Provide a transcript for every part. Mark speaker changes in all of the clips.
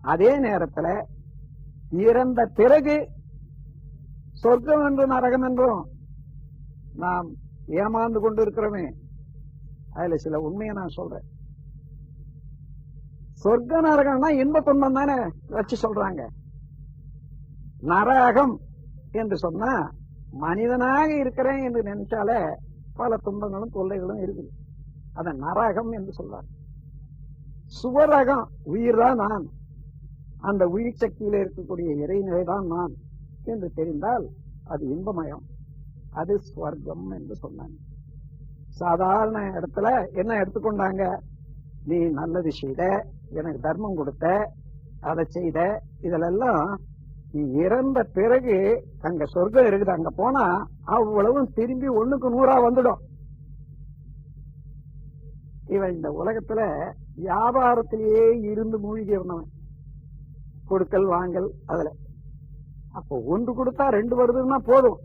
Speaker 1: அதே நேரத்துல இறந்த பிறகு சொர்க்கம் என்றும் நரகம் என்றும் நாம் ஏமாந்து கொண்டு இருக்கிறோமே அதுல சில உண்மையை நான் சொல்றேன். சொர்க்க நரகம்னா இன்ப துன்பம் தானே வச்சு சொல்றாங்க. நரகம் என்று சொன்னா மனிதனாக இருக்கிறேன் என்று நினைச்சாலே பல துன்பங்களும் தொல்லைகளும் இருக்குது. அதை நரகம் என்று சொல்றாங்க. சுவரகம் உயிர் தான் நான். அந்த உயிர் சக்தியில இருக்கக்கூடிய இறைநிலை தான் நான் என்று தெரிந்தால் அது இன்பமயம். அது ஸ்வர்க்கம் என்று சொன்னாங்க. சாதாரண இடத்துல என்ன எடுத்துக்கொண்டாங்க? நீ நல்லது செய்த எனக்கு தர்மம் கொடுத்த அதை செய்த இதெல்லாம் நீ இறந்த பிறகு அங்க சொர்க்கம் இருக்குது அங்க போனா அவ்வளவும் திரும்பி ஒண்ணுக்கு நூறா வந்துடும். இவன் இந்த உலகத்துல வியாபாரத்திலேயே இருந்து மூழ்கி இருந்தவன் கொடுக்கல் வாங்கல் அதுல. அப்போ ஒன்று கொடுத்தா ரெண்டு வருதுன்னா போதும்.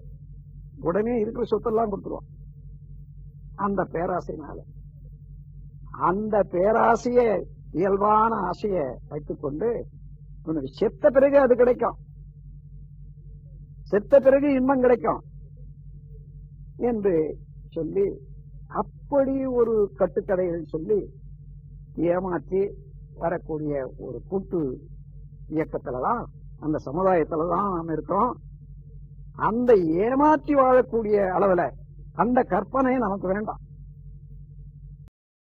Speaker 1: உடனே இருக்கிற சொத்தெல்லாம் கொடுத்துருவான் அந்த பேராசைனால அந்த பேராசைய இயல்பான ஆசைய வைத்துக்கொண்டு உனக்கு செத்த பிறகு அது கிடைக்கும். செத்த பிறகு இன்பம் கிடைக்கும். என்று சொல்லி அப்படி ஒரு கட்டுக்கதைகள் சொல்லி ஏமாற்றி வரக்கூடிய ஒரு கூட்டு இயக்கத்துலதான் அந்த சமுதாயத்துலதான் நாம் இருக்கிறோம் அந்த ஏமாற்றி வாழக்கூடிய அளவுல அந்த கற்பனை நமக்கு வேண்டாம்.